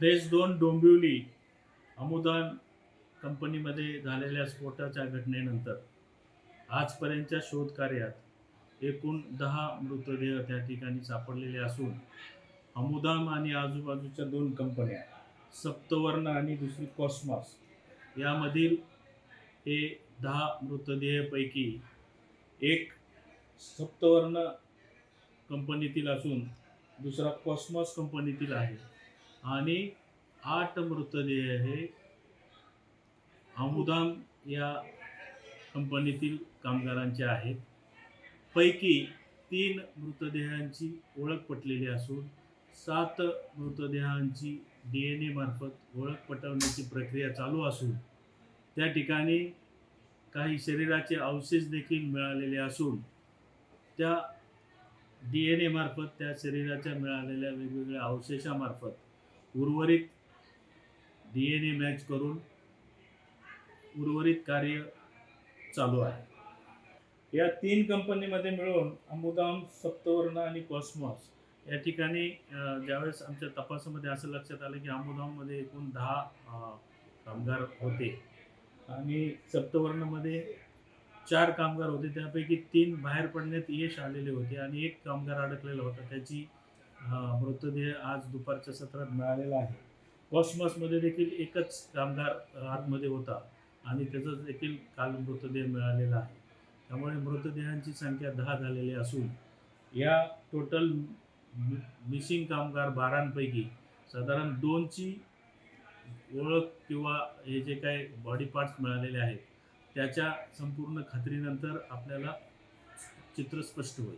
Phase दोन डोंबिवली अमुदान कंपनीमध्ये झालेल्या स्फोटाच्या घटनेनंतर आजपर्यंतच्या शोधकार्यात एकूण दहा मृतदेह त्या ठिकाणी सापडलेले असून अमुदाम आणि आजूबाजूच्या दोन कंपन्या सप्तवर्ण आणि दुसरी कॉस्मॉस यामधील हे दहा मृतदेहपैकी एक सप्तवर्ण कंपनीतील असून दुसरा कॉस्मॉस कंपनीतील आहे. आणि आठ मृतदेह हे अमुदाम या कंपनीतील कामगारांचे आहेत. पैकी तीन मृतदेहांची ओळख पटलेली असून सात मृतदेहांची डी एन ए मार्फत ओळख पटवण्याची प्रक्रिया चालू असून त्या ठिकाणी काही शरीराचे अवशेष देखील मिळालेले असून त्या डी एन ए मार्फत त्या शरीराच्या मिळालेल्या वेगवेगळ्या अवशेषामार्फत उर्वरित डी एन ए मॅच करून उर्वरित कार्य चालू आहे. या तीन कंपनीमध्ये मिळून अमुदाम सप्तवर्ण आणि कॉस्मॉस या ठिकाणी ज्यावेळेस आमच्या तपासामध्ये असं लक्षात आलं की अमुदाममध्ये एकूण दहा कामगार होते आणि सप्तवर्णमध्ये चार कामगार होते. त्यापैकी तीन बाहेर पडण्यात यश आलेले होते आणि एक कामगार अडकलेला होता. त्याची मृतदेह आज दुपारच्या सत्रात मिळालेला आहे. कॉस्मॉसमध्ये देखील एकच कामगार आतमध्ये होता आणि त्याचा देखील काल मृतदेह मिळालेला आहे. त्यामुळे मृतदेहांची संख्या दहा झालेली असून या टोटल मिसिंग कामगार बारांपैकी साधारण दोनची ओळख किंवा हे जे काही बॉडी पार्ट्स मिळालेले आहेत त्याच्या संपूर्ण खात्रीनंतर आपल्याला चित्र स्पष्ट होईल.